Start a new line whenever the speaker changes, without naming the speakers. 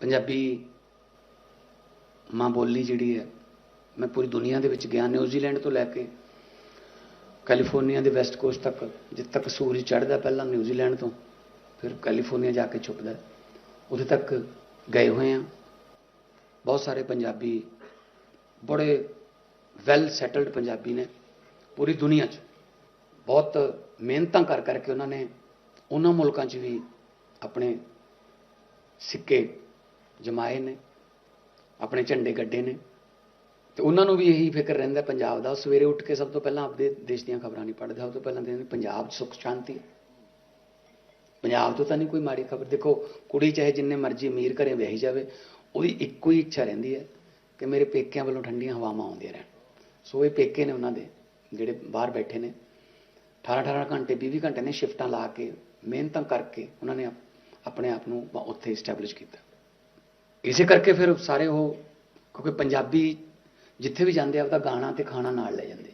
ਪੰਜਾਬੀ ਮਾਂ ਬੋਲੀ ਜਿਹੜੀ ਹੈ, ਮੈਂ ਪੂਰੀ ਦੁਨੀਆ ਦੇ ਵਿੱਚ ਗਿਆ ਨਿਊਜ਼ੀਲੈਂਡ ਤੋਂ ਲੈ ਕੇ ਕੈਲੀਫੋਰਨੀਆ ਦੇ ਵੈਸਟ ਕੋਸਟ ਤੱਕ, ਜਿੱਥੇ ਤੱਕ ਸੂਰਜ ਚੜ੍ਹਦਾ ਪਹਿਲਾਂ ਨਿਊਜ਼ੀਲੈਂਡ ਤੋਂ, ਫਿਰ ਕੈਲੀਫੋਰਨੀਆ ਜਾ ਕੇ ਛੁਪਦਾ ਉੱਥੇ ਤੱਕ ਗਏ ਹੋਏ ਆ ਬਹੁਤ ਸਾਰੇ ਪੰਜਾਬੀ, ਬੜੇ ਵੈਲ ਸੈਟਲਡ ਪੰਜਾਬੀ ਨੇ ਪੂਰੀ ਦੁਨੀਆ 'ਚ। ਬਹੁਤ ਮਿਹਨਤਾਂ ਕਰ ਕਰਕੇ ਉਹਨਾਂ ਨੇ ਉਹਨਾਂ ਮੁਲਕਾਂ 'ਚ ਵੀ ਆਪਣੇ ਸਿੱਕੇ ਜਮਾਏ ਨੇ, ਆਪਣੇ ਝੰਡੇ ਗੱਡੇ ਨੇ। ਤੇ ਉਹਨਾਂ ਨੂੰ ਵੀ ਇਹੀ ਫਿਕਰ ਰਹਿੰਦਾ ਪੰਜਾਬ ਦਾ। ਉਹ ਸਵੇਰੇ ਉੱਠ ਕੇ ਸਭ ਤੋਂ ਪਹਿਲਾਂ ਆਪਦੇ ਦੇਸ਼ ਦੀਆਂ ਖਬਰਾਂ ਨਹੀਂ ਪੜ੍ਹਦੇ। ਸਭ ਤੋਂ ਪਹਿਲਾਂ ਦੇਖਦੇ ਪੰਜਾਬ 'ਚ ਸੁੱਖ ਸ਼ਾਂਤੀ ਪੰਜਾਬ ਤੋਂ ਤਾਂ ਨਹੀਂ ਕੋਈ ਮਾੜੀ ਖਬਰ। ਦੇਖੋ, ਕੁੜੀ ਚਾਹੇ ਜਿੰਨੇ ਮਰਜ਼ੀ ਅਮੀਰ ਘਰੇ ਵਿਆਹੀ ਜਾਵੇ, ਉਹਦੀ ਇੱਕੋ ਹੀ ਇੱਛਾ ਰਹਿੰਦੀ ਹੈ ਕਿ ਮੇਰੇ ਪੇਕਿਆਂ ਵੱਲੋਂ ਠੰਡੀਆਂ ਹਵਾਵਾਂ ਆਉਂਦੀਆਂ ਰਹਿਣ। ਸੋ ਇਹ ਪੇਕੇ ਨੇ ਉਹਨਾਂ ਦੇ, ਜਿਹੜੇ ਬਾਹਰ ਬੈਠੇ ਨੇ। 18 18 ਘੰਟੇ 20 20 ਘੰਟੇ ਨੇ ਸ਼ਿਫਟਾਂ ਲਾ ਕੇ, ਮਿਹਨਤਾਂ ਕਰਕੇ ਉਹਨਾਂ ਨੇ ਆਪਣੇ ਆਪ ਨੂੰ ਉੱਥੇ ਸਟੈਬਲਿਸ਼ ਕੀਤਾ। ਇਸੇ ਕਰਕੇ ਫਿਰ ਸਾਰੇ ਉਹ, ਕਿਉਂਕਿ ਪੰਜਾਬੀ ਜਿੱਥੇ ਵੀ ਜਾਂਦੇ ਆ ਉਹਦਾ ਗਾਣਾ ਤੇ ਖਾਣਾ ਨਾਲ ਲੈ ਜਾਂਦੇ